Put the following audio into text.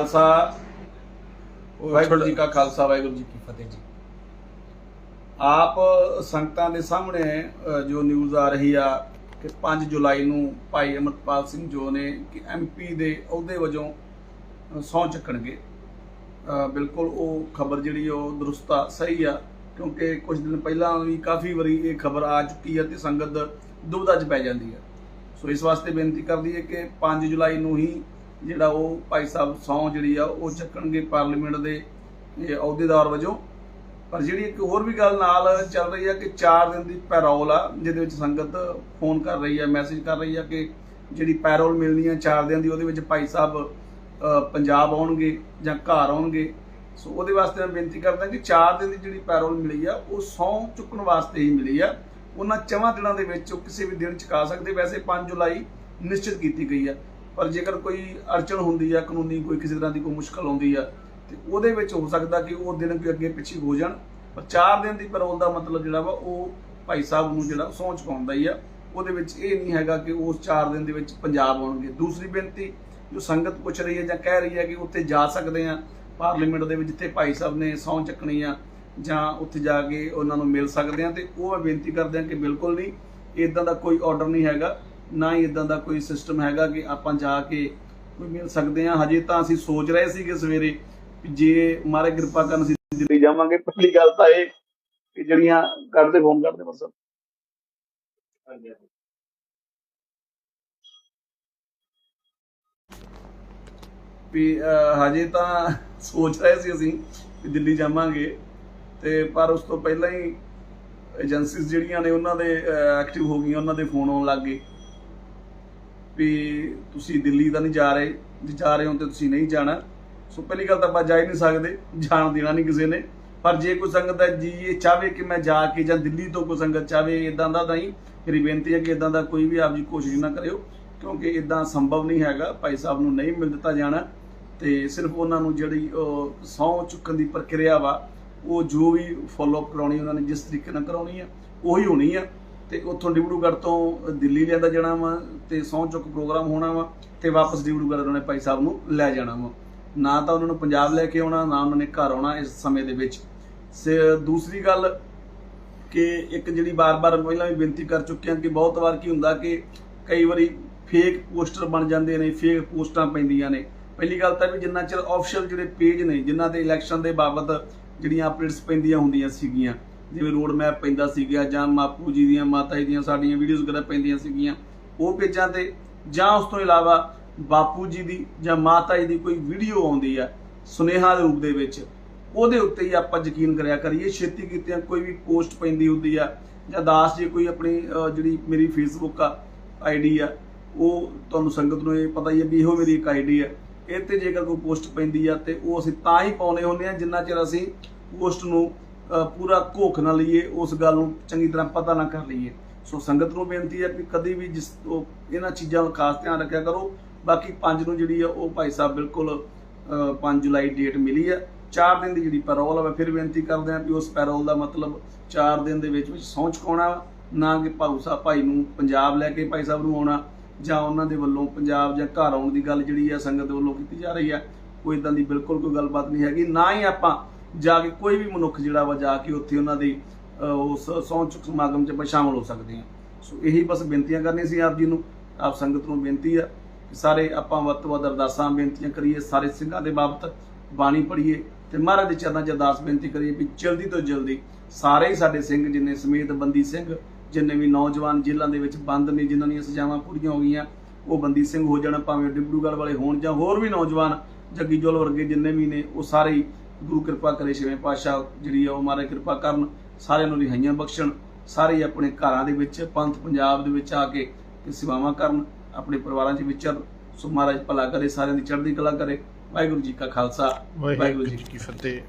ਖਾਲਸਾ ਵਾਹਿਗੁਰੂ ਜੀ ਕਾ ਖਾਲਸਾ ਵਾਹਿਗੁਰੂ ਜੀ ਕੀ ਫਤਿਹ ਜੀ। ਆਪ ਸੰਗਤਾਂ ਦੇ ਸਾਹਮਣੇ ਜੋ ਨਿਊਜ਼ ਆ ਰਹੀ ਆ ਕਿ 5 ਜੁਲਾਈ ਨੂੰ ਭਾਈ ਅਮਰਪਾਲ ਸਿੰਘ ਜੋ ਨੇ ਕਿ ਐਮਪੀ ਦੇ ਅਹੁਦੇ ਵਜੋਂ ਸੌ ਚੱਕਣਗੇ। ਬਿਲਕੁਲ ਉਹ ਖਬਰ ਜਿਹੜੀ ਉਹ ਦਰੁਸਤ ਆ ਸਹੀ ਆ ਕਿਉਂਕਿ ਕੁਝ ਦਿਨ ਪਹਿਲਾਂ ਵੀ ਕਾਫੀ ਵਾਰੀ ਇਹ ਖਬਰ ਆ ਚੁੱਕੀ ਹੈ ਤੇ ਸੰਗਤ ਦੁਬਦਾ 'ਚ ਪੈ ਜਾਂਦੀ ਹੈ ਸੋ ਇਸ ਵਾਸਤੇ ਬੇਨਤੀ ਕਰਦੀ ਹੈ ਕਿ 5 ਜੁਲਾਈ ਨੂੰ ਹੀ ਜਿਹੜਾ ਉਹ ਭਾਈ ਸਾਹਿਬ ਸੌ ਜਿਹੜੀ ਆ, ਉਹ ਚੱਕਣਗੇ ਪਾਰਲੀਮੈਂਟ ਦੇ ਅਹੁਦੇਦਾਰ ਵਜੋਂ। ਪਰ ਜਿਹੜੀ ਇੱਕ ਹੋਰ ਵੀ ਗੱਲ ਨਾਲ ਚੱਲ ਰਹੀ ਆ ਕਿ 4 ਦਿਨ ਦੀ ਪੈਰੋਲ ਆ, ਜਿਹਦੇ ਵਿੱਚ ਸੰਗਤ ਫੋਨ ਕਰ ਰਹੀ ਆ, ਮੈਸੇਜ ਕਰ ਰਹੀ ਆ ਕਿ ਜਿਹੜੀ ਪੈਰੋਲ ਮਿਲਣੀ ਹੈ 4 ਦਿਨ ਦੀ, ਉਹਦੇ ਵਿੱਚ ਭਾਈ ਸਾਹਿਬ ਪੰਜਾਬ ਆਉਣਗੇ ਜਾਂ ਘਰ ਆਉਣਗੇ। ਸੋ ਉਹਦੇ ਵਾਸਤੇ ਮੈਂ ਬੇਨਤੀ ਕਰਦਾ ਕਿ 4 ਦਿਨ ਦੀ ਜਿਹੜੀ ਪੈਰੋਲ ਮਿਲੀ ਆ, ਉਹ ਸੌ ਚੁੱਕਣ ਵਾਸਤੇ ਹੀ ਮਿਲੀ ਆ। ਉਹਨਾਂ ਚਵਾਂ ਦਿਨਾਂ ਦੇ ਵਿੱਚ ਉਹ ਕਿਸੇ ਵੀ ਦਿਨ ਚੁਕਾ ਸਕਦੇ, ਵੈਸੇ 5 ਜੁਲਾਈ ਨਿਸ਼ਚਿਤ ਕੀਤੀ ਗਈ ਆ। ਪਰ ਜੇਕਰ ਕੋਈ ਅੜਚਣ ਹੁੰਦੀ ਆ, ਕਾਨੂੰਨੀ ਕੋਈ ਕਿਸੇ ਤਰ੍ਹਾਂ ਦੀ ਕੋਈ ਮੁਸ਼ਕਲ ਆਉਂਦੀ ਆ, ਤੇ ਉਹਦੇ ਵਿੱਚ ਹੋ ਸਕਦਾ ਕਿ ਉਹ ਦਿਨ ਕੋਈ ਅੱਗੇ ਪਿੱਛੇ ਹੋ ਜਾਣ। ਪਰ 4 ਦਿਨ ਦੀ ਪੈਰੋਲ ਦਾ ਮਤਲਬ ਜਿਹੜਾ ਵਾ, ਉਹ ਭਾਈ ਸਾਹਿਬ ਨੂੰ ਜਿਹੜਾ ਸਹੁੰ ਚੁਕਾਉਂਦਾ ਹੀ ਆ। ਉਹਦੇ ਵਿੱਚ ਇਹ ਨਹੀਂ ਹੈਗਾ ਕਿ ਉਸ 4 ਦਿਨ ਦੇ ਵਿੱਚ ਪੰਜਾਬ ਆਉਣਗੇ। ਦੂਸਰੀ ਬੇਨਤੀ, ਜੋ ਸੰਗਤ ਪੁੱਛ ਰਹੀ ਹੈ ਜਾਂ ਕਹਿ ਰਹੀ ਹੈ ਕਿ ਉੱਥੇ ਜਾ ਸਕਦੇ ਆ ਪਾਰਲੀਮੈਂਟ ਦੇ ਵਿੱਚ ਜਿੱਥੇ ਭਾਈ ਸਾਹਿਬ ਨੇ ਸਹੁੰ ਚੱਕਣੀ ਆ, ਜਾਂ ਉੱਥੇ ਜਾ ਕੇ ਉਹਨਾਂ ਨੂੰ ਮਿਲ ਸਕਦੇ ਆ, ਤੇ ਉਹ ਮੈਂ ਬੇਨਤੀ ਕਰਦੇ ਆ ਕਿ ਬਿਲਕੁਲ ਨਹੀਂ ਇਦਾਂ ਦਾ ਕੋਈ ਆਰਡਰ ਨਹੀਂ ਹੈਗਾ। ਨਾ ਹੀ ਇਦਾਂ ਦਾ ਕੋਈ ਸਿਸਟਮ ਹੈਗਾ ਕਿ ਆਪਾਂ ਜਾ ਕੇ ਕੋਈ ਮਿਲ ਸਕਦੇ ਆ ਹਜੇ ਤਾਂ ਅਸੀਂ ਸੋਚ ਰਹੇ ਸੀ ਕਿ ਸਵੇਰੇ ਜੇ ਮਾਰੇ ਕਿਰਪਾ ਕਰਨ ਅਸੀਂ ਦਿੱਲੀ ਜਾਵਾਂਗੇ। ਪਹਿਲੀ ਗੱਲ ਤਾਂ ਇਹ ਕਿ ਜਿਹੜੀਆਂ ਕਰਦੇ ਫੋਨ ਕਰਦੇ ਬਸ। ਵੀ ਹਜੇ ਤਾਂ ਸੋਚ ਰਹੇ ਸੀ ਅਸੀਂ ਕਿ ਦਿੱਲੀ ਜਾਵਾਂਗੇ। ਤੇ ਪਰ ਉਸ ਤੋਂ ਪਹਿਲਾਂ ਹੀ ਏਜੰਸੀਜ਼ ਜਿਹੜੀਆਂ ਨੇ ਉਹਨਾਂ ਦੇ ਐਕਟਿਵ ਹੋ ਗਈਆਂ, ਉਹਨਾਂ ਦੇ ਫੋਨ ਆਉਣ ਲੱਗ ਗਏ। ਵੀ ਤੁਸੀਂ ਦਿੱਲੀ ਤਾਂ ਨਹੀਂ ਜਾ ਰਹੇ, ਜੇ ਜਾ ਰਹੇ ਹੋ ਤੇ ਤੁਸੀਂ ਨਹੀਂ ਜਾਣਾ। ਸੋ ਪਹਿਲੀ ਗੱਲ ਤਾਂ ਆਪਾਂ ਜਾ ਹੀ ਨਹੀਂ ਸਕਦੇ, ਜਾਣ ਦੇਣਾ ਨਹੀਂ ਕਿਸੇ ਨੇ। ਪਰ ਜੇ ਕੋਈ ਸੰਗਤ ਹੈ ਜੀ, ਇਹ ਚਾਹਵੇ ਕਿ ਮੈਂ ਜਾ ਕੇ ਜਾਂ ਦਿੱਲੀ ਤੋਂ ਕੋਈ ਸੰਗਤ ਚਾਹਵੇ ਇਦਾਂ ਦਾ ਨਹੀਂ। ਮੇਰੀ ਬੇਨਤੀ ਹੈ ਕਿ ਇਦਾਂ ਦਾ ਕੋਈ ਵੀ ਆਪ ਜੀ ਕੋਸ਼ਿਸ਼ ਨਾ ਕਰਿਓ, ਕਿਉਂਕਿ ਇਦਾਂ ਸੰਭਵ ਨਹੀਂ ਹੈਗਾ। ਭਾਈ ਸਾਹਿਬ ਨੂੰ ਨਹੀਂ ਮਿਲ ਦਿੱਤਾ ਜਾਣਾ ਤੇ ਸਿਰਫ ਉਹਨਾਂ ਨੂੰ ਜਿਹੜੀ ਸੌ ਚੁੱਕਣ ਦੀ ਪ੍ਰਕਿਰਿਆ ਵਾ, ਉਹ ਜੋ ਵੀ ਫੋਲੋ ਅਪ ਕਰਾਉਣੀ ਉਹਨਾਂ ਨੇ, ਜਿਸ ਤਰੀਕੇ ਨਾਲ ਕਰਾਉਣੀ ਆ, ਉਹੀ ਹੋਣੀ ਆ। ਤੇ ਉੱਥੋਂ ਡਿਬੜੂਗੜ੍ਹ ਤੋਂ ਦਿੱਲੀ ਲਿਆਂਦਾ ਜਾਣਾ ਵਾ ਤੇ ਸਹੁੰ ਚੁੱਕ ਪ੍ਰੋਗਰਾਮ ਹੋਣਾ ਵਾ ਤੇ ਵਾਪਸ ਡਿਬੜੂਗੜ੍ਹ ਉਹਨਾਂ ਨੇ ਭਾਈ ਸਾਹਿਬ ਨੂੰ ਲੈ ਜਾਣਾ ਵਾ। ਨਾ ਤਾਂ ਉਹਨਾਂ ਨੂੰ ਪੰਜਾਬ ਲੈ ਕੇ ਆਉਣਾ, ਨਾ ਉਹਨਾਂ ਨੇ ਘਰ ਆਉਣਾ ਇਸ ਸਮੇਂ ਦੇ ਵਿੱਚ। ਸੇ- ਦੂਸਰੀ ਗੱਲ ਕਿ ਇੱਕ ਜਿਹੜੀ ਬਾਰ-ਬਾਰ ਪਹਿਲਾਂ ਵੀ ਬੇਨਤੀ ਕਰ ਚੁੱਕੇ ਹਾਂ ਕਿ ਬਹੁਤ ਵਾਰ ਕੀ ਹੁੰਦਾ ਕਿ ਕਈ ਵਾਰੀ ਫੇਕ ਪੋਸਟਰ ਬਣ ਜਾਂਦੇ ਨੇ ਫੇਕ ਪੋਸਟਾਂ ਪੈਂਦੀਆਂ ਨੇ। ਪਹਿਲੀ ਗੱਲ ਤਾਂ ਵੀ ਜਿੰਨਾ ਚਿਰ ਆਫੀਸ਼ੀਅਲ ਜਿਹੜੇ ਪੇਜ ਨੇ ਜਿਨ੍ਹਾਂ ਤੇ ਇਲੈਕਸ਼ਨ ਦੇ ਬਾਬਤ ਜਿਹੜੀਆਂ ਅਪਡੇਟਸ ਪੈਂਦੀਆਂ ਹੁੰਦੀਆਂ ਸੀਗੀਆਂ ਜਿਵੇਂ ਰੋਡ ਮੈਪ ਪੈਂਦਾ ਸੀਗਾ ਜਾਂ ਮਾਪੂ ਜੀ ਦੀਆਂ, ਮਾਤਾ ਜੀ ਦੀਆਂ ਸਾਡੀਆਂ ਵੀਡੀਓਜ਼ ਵਗੈਰਾ ਪੈਂਦੀਆਂ ਸੀਗੀਆਂ, ਉਹ ਪੇਜਾਂ ਤੇ ਜਾਂ ਉਸ ਤੋਂ ਇਲਾਵਾ ਬਾਪੂ ਜੀ ਦੀ ਜਾਂ ਮਾਤਾ ਜੀ ਦੀ ਕੋਈ ਵੀਡੀਓ ਆਉਂਦੀ ਆ ਸੁਨੇਹਾ ਦੇ ਰੂਪ ਦੇ ਵਿੱਚ, ਉਹਦੇ ਉੱਤੇ ਹੀ ਆਪਾਂ ਯਕੀਨ ਕਰਿਆ ਕਰੀਏ, ਛੇਤੀ ਕੀਤਿਆਂ ਕੋਈ ਵੀ ਪੋਸਟ ਪੈਂਦੀ ਹੁੰਦੀ ਆ ਜਾਂ ਦਾਸ ਜੀ ਕੋਈ ਆਪਣੀ ਜਿਹੜੀ ਮੇਰੀ ਫੇਸਬੁੱਕ ਆ ਆਈਡੀ ਆ, ਉਹ ਤੁਹਾਨੂੰ ਸੰਗਤ ਨੂੰ ਇਹ ਪਤਾ ਹੀ ਹੈ ਵੀ ਇਹੋ ਮੇਰੀ ਇੱਕ ਆਈਡੀ ਆ। ਇਹ ਤੇ ਜੇਕਰ ਕੋਈ ਪੋਸਟ ਪੈਂਦੀ ਆ ਤੇ ਉਹ ਅਸੀਂ ਤਾਂ ਹੀ ਪਾਉਨੇ ਹੁੰਦੇ ਆ ਜਿੰਨਾ ਚਿਰ ਅਸੀਂ ਪੋਸਟ ਨੂੰ ਪੂਰਾ ਘੋਖ ਨਾ ਲਈਏ ਉਸ ਗੱਲ ਨੂੰ ਚੰਗੀ ਤਰ੍ਹਾਂ ਪਤਾ ਨਾ ਕਰ ਲਈਏ। ਸੋ ਸੰਗਤ ਨੂੰ ਬੇਨਤੀ ਹੈ ਕਿ ਕਦੀ ਵੀ ਜਿਸ ਇਹਨਾਂ ਚੀਜ਼ਾਂ ਦਾ ਖਾਸ ਧਿਆਨ ਰੱਖਿਆ ਕਰੋ। ਬਾਕੀ ਪੰਜ ਨੂੰ ਜਿਹੜੀ ਆ ਉਹ ਭਾਈ ਸਾਹਿਬ ਬਿਲਕੁਲ 5 ਜੁਲਾਈ ਡੇਟ ਮਿਲੀ ਆ। 4 ਦਿਨ ਦੀ ਜਿਹੜੀ ਪੈਰੋਲ ਆ ਮੈਂ ਫਿਰ ਬੇਨਤੀ ਕਰਦੇ ਆ ਕਿ ਉਸ ਪੈਰੋਲ ਦਾ ਮਤਲਬ 4 ਦਿਨ ਦੇ ਵਿੱਚ ਵਿੱਚ ਸਹੁੰ ਚੁਕਾਉਣਾ ਵਾ, ਨਾ ਕਿ ਭਾਊ ਸਾਹਿਬ ਭਾਈ ਨੂੰ ਪੰਜਾਬ ਲੈ ਕੇ ਭਾਈ ਸਾਹਿਬ ਨੂੰ ਆਉਣਾ ਜਾਂ ਉਹਨਾਂ ਦੇ ਵੱਲੋਂ ਪੰਜਾਬ ਜਾਂ ਘਰ ਆਉਣ ਦੀ ਗੱਲ ਜਿਹੜੀ ਆ ਸੰਗਤ ਵੱਲੋਂ ਕੀਤੀ ਜਾ ਰਹੀ ਆ। ਕੋਈ ਇਦਾਂ ਦੀ ਬਿਲਕੁਲ ਕੋਈ ਗੱਲਬਾਤ ਨਹੀਂ ਹੈਗੀ। ਨਾ ਹੀ ਆਪਾਂ ਜਾ ਕੇ ਕੋਈ ਵੀ ਮਨੁੱਖ ਜਿਹੜਾ ਵਾ ਜਾ ਕੇ ਉੱਥੇ ਉਹਨਾਂ ਦੀ ਉਸ ਸਹੁੰ ਚੁੱਕ ਸਮਾਗਮ 'ਚ ਆਪਾਂ ਸ਼ਾਮਲ ਹੋ ਸਕਦੇ ਹਾਂ। ਸੋ ਇਹੀ ਬਸ ਬੇਨਤੀਆਂ ਕਰਨੀ ਸੀ ਆਪ ਜੀ ਨੂੰ। ਆਪ ਸੰਗਤ ਨੂੰ ਬੇਨਤੀ ਆ ਸਾਰੇ ਆਪਾਂ ਵੱਧ ਤੋਂ ਵੱਧ ਅਰਦਾਸਾਂ ਬੇਨਤੀਆਂ ਕਰੀਏ, ਸਾਰੇ ਸਿੰਘਾਂ ਦੇ ਬਾਬਤ ਬਾਣੀ ਪੜ੍ਹੀਏ ਤੇ ਮਹਾਰਾਜ ਦੇ ਚਰਨਾਂ 'ਚ ਅਰਦਾਸ ਬੇਨਤੀ ਕਰੀਏ ਵੀ ਜਲਦੀ ਤੋਂ ਜਲਦੀ ਸਾਰੇ ਹੀ ਸਾਡੇ ਸਿੰਘ ਜਿੰਨੇ ਸਮੇਤ ਬੰਦੀ ਸਿੰਘ, ਜਿੰਨੇ ਵੀ ਨੌਜਵਾਨ ਜੇਲ੍ਹਾਂ ਦੇ ਵਿੱਚ ਬੰਦ ਨੇ, ਜਿਨ੍ਹਾਂ ਦੀਆਂ ਸਜ਼ਾਵਾਂ ਪੂਰੀਆਂ ਹੋ ਗਈਆਂ, ਉਹ ਬੰਦੀ ਸਿੰਘ ਹੋ ਜਾਣ, ਭਾਵੇਂ ਡਿਬੜੂਗੜ੍ਹ ਵਾਲੇ ਹੋਣ ਜਾਂ ਹੋਰ ਵੀ ਨੌਜਵਾਨ ਜੱਗੀ ਜੋਲ ਵਰਗੇ ਜਿੰਨੇ ਵੀ ਨੇ, ਉਹ ਸਾਰੇ ਗੁਰੂ ਕਿਰਪਾ ਕਰੇ ਛੇਵੇਂ ਪਾਤਸ਼ਾਹ ਜਿਹੜੀ ਆ ਉਹ ਮਹਾਰਾਜ ਕਿਰਪਾ ਕਰਨ ਸਾਰਿਆਂ ਨੂੰ ਰਿਹਾਈਆਂ ਬਖਸ਼ਣ ਸਾਰੇ ਆਪਣੇ ਘਰਾਂ ਦੇ ਵਿੱਚ ਪੰਥ ਪੰਜਾਬ ਦੇ ਵਿੱਚ ਆ ਕੇ ਤੇ ਸੇਵਾਵਾਂ ਕਰਨ ਆਪਣੇ ਪਰਿਵਾਰਾਂ 'ਚ ਵਿਚਰ ਸੋ ਮਹਾਰਾਜ ਭਲਾ ਕਰੇ ਸਾਰਿਆਂ ਦੀ ਚੜ੍ਹਦੀ ਕਲਾ ਕਰੇ। ਵਾਹਿਗੁਰੂ ਜੀ ਕਾ ਖਾਲਸਾ ਵਾਹਿਗੁਰੂ ਜੀ ਕੀ ਫਤਿਹ।